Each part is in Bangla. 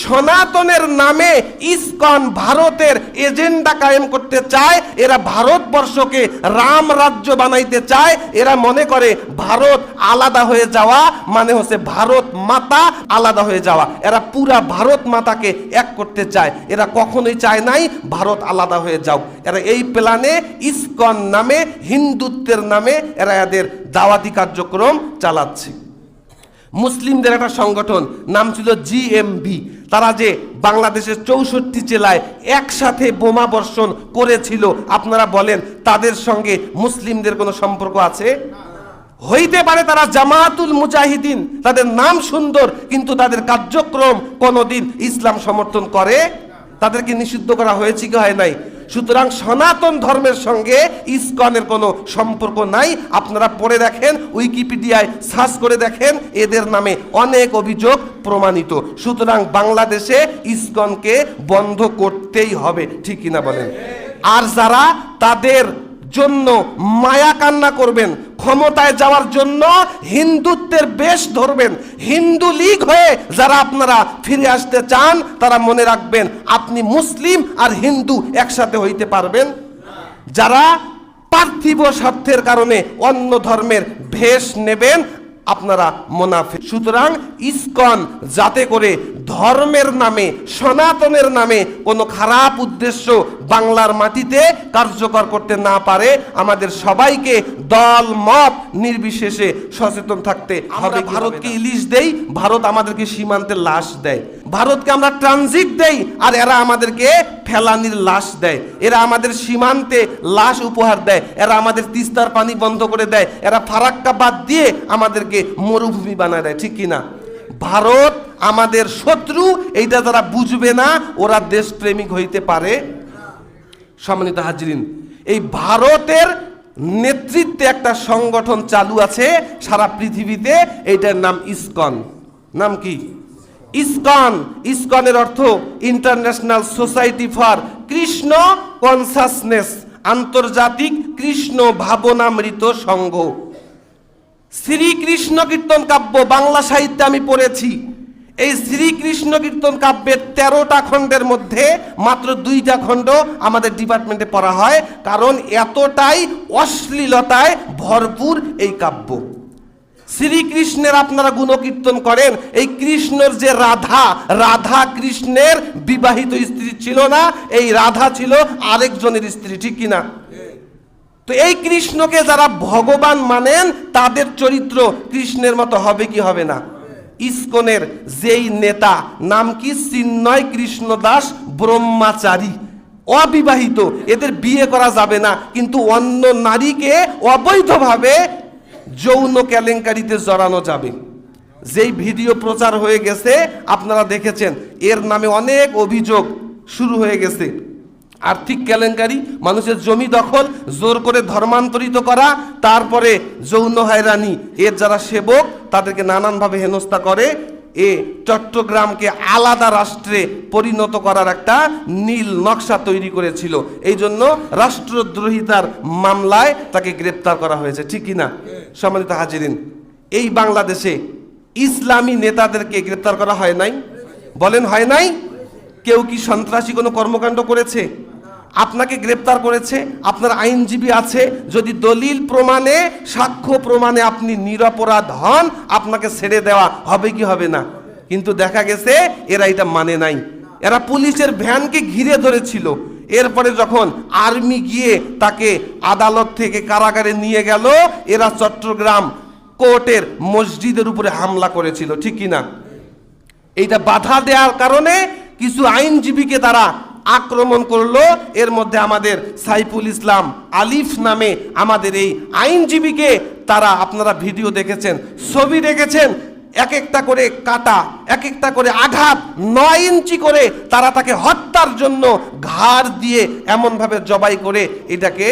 সনাতনের নামে ইসকন ভারতের এজেন্ডা কায়েম করতে চায়, এরা ভারতবর্ষকে রাম রাজ্য বানাইতে চায়, এরা মনে করে ভারত আলাদা হয়ে যাওয়া মানে হচ্ছে ভারত মাতা আলাদা হয়ে যাওয়া। এরা পুরা ভারত মাতাকে এক করতে চায়, এরা কখনোই চায় নাই ভারত আলাদা হয়ে যাও। এরা এই প্ল্যানে ইসকন নামে, হিন্দুত্বের নামে এরা এদের দাওয়াতি কার্যক্রম চালাচ্ছে। মুসলিমদের একটা সংগঠন, নাম ছিল জিএমবি তারা যে বাংলাদেশের চৌষট্টি জেলায় একসাথে বোমা বর্ষণ করেছিল, আপনারা বলেন তাদের সঙ্গে মুসলিমদের কোনো সম্পর্ক আছে? হইতে পারে তারা জামাতুল মুজাহিদিন, তাদের নাম সুন্দর, কিন্তু তাদের কার্যক্রম কোনোদিন ইসলাম সমর্থন করে? তাদেরকে নিষিদ্ধ করা হয়েছে কি হয় নাই? সুতরাং সনাতন ধর্মের সঙ্গে ইস্কনের কোনো সম্পর্ক নাই। আপনারা পড়ে দেখেন, উইকিপিডিয়ায় সার্চ করে দেখেন, এদের নামে অনেক অভিযোগ প্রমাণিত। সুতরাং বাংলাদেশে ইস্কনকে বন্ধ করতেই হবে, ঠিক কিনা বলেন? আর যারা তাদের জন্য মায়া কান্না করবেন, ক্ষমতায় যাওয়ার জন্য হিন্দুত্বের বেশ ধরবেন। হিন্দু লীগ হয়ে যারা আপনারা ফিরে আসতে চান, তারা মনে রাখবেন আপনি মুসলিম আর হিন্দু একসাথে হইতে পারবেন। যারা পার্থিব স্বার্থের কারণে অন্য ধর্মের ভেষ নেবেন, আপনারা মোনাফে সুতরাং ইস্কন যাতে করে ধর্মের নামে সনাতনের নামে কোনো খারাপ উদ্দেশ্য বাংলার মাটিতে কার্যকর করতে না পারে আমাদের সবাইকে দল মত নির্বিশেষে সচেতন থাকতে হবে ভারতকে ইলিশ দেই ভারত আমাদেরকে সীমান্তে লাশ দেয়। ভারতকে আমরা ট্রানজিট দেই আর এরা আমাদেরকে ফেলানির লাশ দেয়। এরা আমাদের সীমান্তে লাশ উপহার দেয় এরা আমাদের তিস্তার পানি বন্ধ করে দেয় এরা ফারাক্কা বাদ দিয়ে আমাদেরকে মরুভূমি বানায় দেয় ঠিক কি না ভারত আমাদের শত্রু, এইটা যারা বুঝবে না, ওরা দেশপ্রেমিক হইতে পারে। সম্মানিত হাজরিন, এই ভারতের নেতৃত্বে একটা সংগঠন চালু আছে সারা পৃথিবীতে, এইটার নাম ইসকন। নাম কি? ইসকন। ইসকনের অর্থ international society for Krishna consciousness, আন্তর্জাতিক কৃষ্ণ ভাবনামৃত সংঘ। শ্রীকৃষ্ণ কীর্তন কাব্য, বাংলা সাহিত্যে আমি পড়েছি। এই শ্রীকৃষ্ণ কীর্তন কাব্যের তেরোটা খণ্ডের মধ্যে মাত্র দুইটা খণ্ড আমাদের ডিপার্টমেন্টে পড়া হয়, কারণ এতটাই অশ্লীলতায় ভরপুর এই কাব্য। শ্রীকৃষ্ণের আপনারা গুণকীর্তন করেন, এই কৃষ্ণর যে রাধা রাধা কৃষ্ণের বিবাহিত স্ত্রী ছিল না, এই রাধা ছিল আরেকজনের স্ত্রী, ঠিক কিনা? তো এই কৃষ্ণকে যারা ভগবান মানেন, তাদের চরিত্র কৃষ্ণের মতো হবে কি হবে না? ইস্কনের যেই নেতা, নাম কি? চিন্ময় কৃষ্ণদাস ব্রহ্মাচারী। অবিবাহিত, এদের বিয়ে করা যাবে না, কিন্তু অন্য নারীকে অবৈধভাবে যৌন কেলেঙ্কারিতে জড়ানো যাবে। যেই ভিডিও প্রচার হয়ে গেছে, আপনারা দেখেছেন, এর নামে অনেক অভিযোগ শুরু হয়ে গেছে। আর্থিক কেলেঙ্কারি, মানুষের জমি দখল, জোর করে ধর্মান্তরিত করা, তারপরে যৌন হয়রানি। এর যারা সেবক, তাদেরকে নানানভাবে হেনস্থা করে, এ চট্টগ্রামকে আলাদা রাষ্ট্রে পরিণত করার একটা নীল নকশা তৈরি করেছিল। এই জন্য রাষ্ট্রদ্রোহিতার মামলায় তাকে গ্রেপ্তার করা হয়েছে, ঠিক কিনা? সম্মানিত হাজিরিন, এই বাংলাদেশে ইসলামী নেতাদেরকে গ্রেপ্তার করা হয় নাই? বলেন হয় নাই? কেউ কি সন্ত্রাসী কোনো কর্মকাণ্ড করেছে? আপনাকে গ্রেপ্তার করেছে, আপনার আইনজীবী আছে, যদি দলিল প্রমাণে, সাক্ষ্য প্রমাণে আপনি নিরপরাধ হন, আপনাকে ছেড়ে দেওয়া হবে কি হবে না? কিন্তু দেখা গেছে, এরা এটা মানে নাই। এরা পুলিশের ভ্যানকে ঘিরে ধরেছিল। এরপরে যখন আর্মি গিয়ে তাকে আদালত থেকে কারাগারে নিয়ে গেল, এরা চট্টগ্রাম কোর্টের মসজিদের উপরে হামলা করেছিল, ঠিক কিনা? এইটা বাধা দেওয়ার কারণে কিছু আইনজীবীকে তারা আক্রমণ করল। এর মধ্যে আমাদের সাইফুল ইসলাম আলিফ নামে আমাদের এই আইনজীবীকে তারা আপনারা ভিডিও দেখেছেন, ছবি দেখেছেন। এক একটা করে কাটা এক একটা করে আঘাত, নয় ইঞ্চি করে তারা তাকে হত্যার জন্য ঘাড় দিয়ে এমনভাবে জবাই করে এটাকে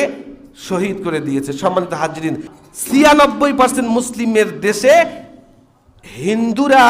শহীদ করে দিয়েছে। সম্মানিত হাজরিন, ছিয়ানব্বই পার্সেন্ট মুসলিমের দেশে হিন্দুরা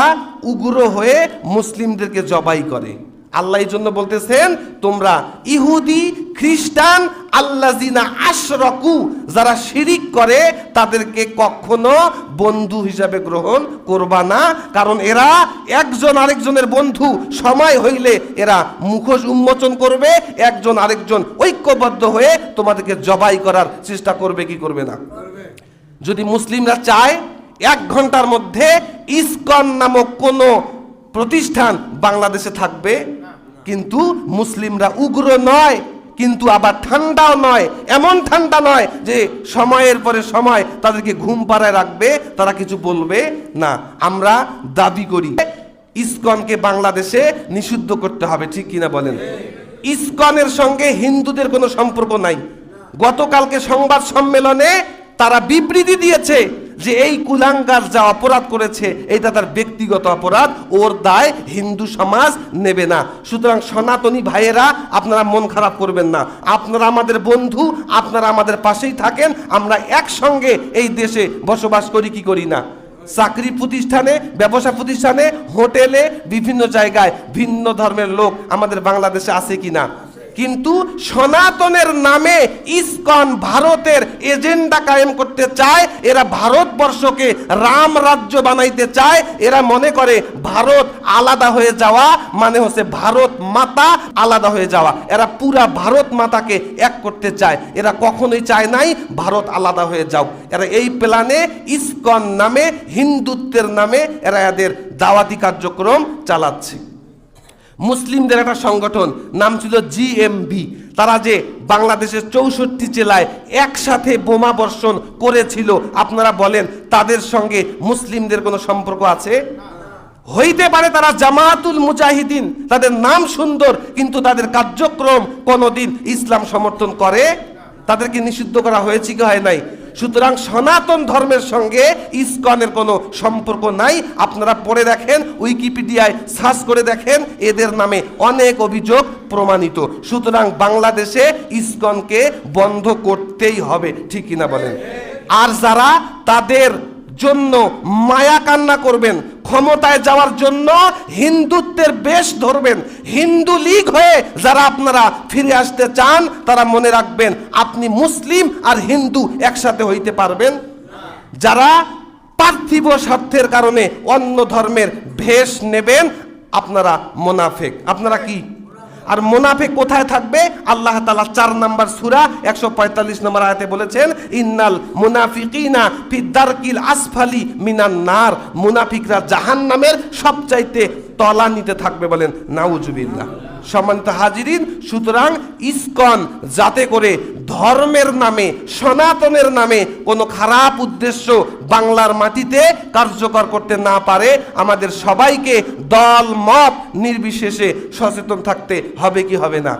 উগ্র হয়ে মুসলিমদেরকে জবাই করে। আল্লাহ এই জন্য বলতেছেন, তোমরা ইহুদি, খ্রিস্টান আল্লাজিনা আশরকু, যারা শিরিক করে, তাদেরকে কখনো বন্ধু হিসাবে গ্রহণ করবা না। কারণ এরা একজন আরেকজনের বন্ধু। সময় হইলে এরা মুখোশ উন্মোচন করবে, একজন আরেকজন ঐক্যবদ্ধ হয়ে তোমাদেরকে জবাই করার চেষ্টা করবে, কি করবে না? যদি মুসলিমরা চায়, এক ঘণ্টার মধ্যে ইসকন নামক কোনো প্রতিষ্ঠান বাংলাদেশে থাকবে কিন্তু মুসলিমরা উগ্র নয়, কিন্তু আবার ঠান্ডাও নয়। এমন ঠান্ডা নয় যে সময়ের পরে সময় তাদেরকে ঘুম পাড়ায় রাখবে, তারা কিছু বলবে না। আমরা দাবি করি, ইসকনকে বাংলাদেশে নিষিদ্ধ করতে হবে, ঠিক কিনা বলেন? ইসকনের সঙ্গে হিন্দুদের কোনো সম্পর্ক নাই। গতকালকে সংবাদ সম্মেলনে তারা বিবৃতি দিয়েছে যে এই কুলাঙ্গার যা অপরাধ করেছে এটা তার ব্যক্তিগত অপরাধ, ওর দায় হিন্দু সমাজ নেবে না। সুতরাং সনাতনী ভাইয়েরা, আপনারা মন খারাপ করবেন না। আপনারা আমাদের বন্ধু, আপনারা আমাদের পাশেই থাকেন, আমরা একসঙ্গে এই দেশে বসবাস করি, কি করি না? চাকরি প্রতিষ্ঠানে, ব্যবসা প্রতিষ্ঠানে, হোটেলে, বিভিন্ন জায়গায় ভিন্ন ধর্মের লোক আমাদের বাংলাদেশে আছে কিনা? কিন্তু সনাতনের নামে ইসকন ভারতের এজেন্ডা কায়েম করতে চায়, এরা ভারতবর্ষকে রাম রাজ্য বানাইতে চায়, এরা মনে করে ভারত আলাদা হয়ে যাওয়া মানে হচ্ছে ভারত মাতা আলাদা হয়ে যাওয়া। এরা পুরা ভারত মাতাকে এক করতে চায়, এরা কখনোই চায় নাই ভারত আলাদা হয়ে যাও। এরা এই প্ল্যানে ইসকন নামে, হিন্দুত্বের নামে এরা এদের দাওয়াতি কার্যক্রম চালাচ্ছে। মুসলিমদের একটা সংগঠন, নাম ছিল জিএমবি তারা যে বাংলাদেশের চৌষট্টি জেলায় একসাথে বোমা বর্ষণ করেছিল, আপনারা বলেন, তাদের সঙ্গে মুসলিমদের কোনো সম্পর্ক আছে? হইতে পারে তারা জামাতুল মুজাহিদিন, তাদের নাম সুন্দর, কিন্তু তাদের কার্যক্রম কোনোদিন ইসলাম সমর্থন করে? তাদেরকে নিষিদ্ধ করা হয়েছে কি হয় নাই? সুতরাং সনাতন ধর্মের সঙ্গে ইসকনের কোনো সম্পর্ক নাই। আপনারা পড়ে দেখেন উইকিপিডিয়ায় সার্চ করে দেখেন, এদের নামে অনেক অভিযোগ প্রমাণিত। সুতরাং বাংলাদেশে ইসকনকে বন্ধ করতেই হবে, ঠিক কিনা বলেন? আর যারা তাদের জন্য মায়া কান্না করবেন ক্ষমতায় যাওয়ার জন্য হিন্দুত্বের বেশ ধরবেন। হিন্দু লীগ হয়ে যারা আপনারা ফিরে আসতে চান, তারা মনে রাখবেন আপনি মুসলিম আর হিন্দু একসাথে হইতে পারবেন। যারা পার্থিব স্বার্থের কারণে অন্য ধর্মের ভেষ নেবেন, আপনারা মোনাফেক। আপনারা কি? আর মোনাফেক কোথায় থাকবে? আল্লাহ তালা চার নাম্বার সুরা, একশো পঁয়তাল্লিশ নম্বর আয়াতে বলেছেন, ইন্নাল মুনাফিকিনা ফিদ্দারকিল আসফালি মিনান নার। মুনাফিকরা জাহান নামের সবচাইতে তলা নিতে থাকবে বলেন, নাউজুবিল্লাহ। সম্মানিত হাজিরিন, সুতরাং ইসকন যাতে করে ধর্মের নামে, সনাতনের নামে কোনো খারাপ উদ্দেশ্য বাংলার মাটিতে কার্যকর করতে না পারে, আমাদের সবাইকে দল, মত নির্বিশেষে সচেতন থাকতে হবে কি হবে না?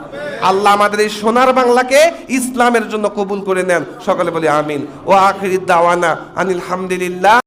আল্লাহ আমাদের এই সোনার বাংলাকে ইসলামের জন্য কবুল করে নেন। সকলে বলি আমিন। ও আখির দাওয়ানা আনিল হামদুলিল্লাহ।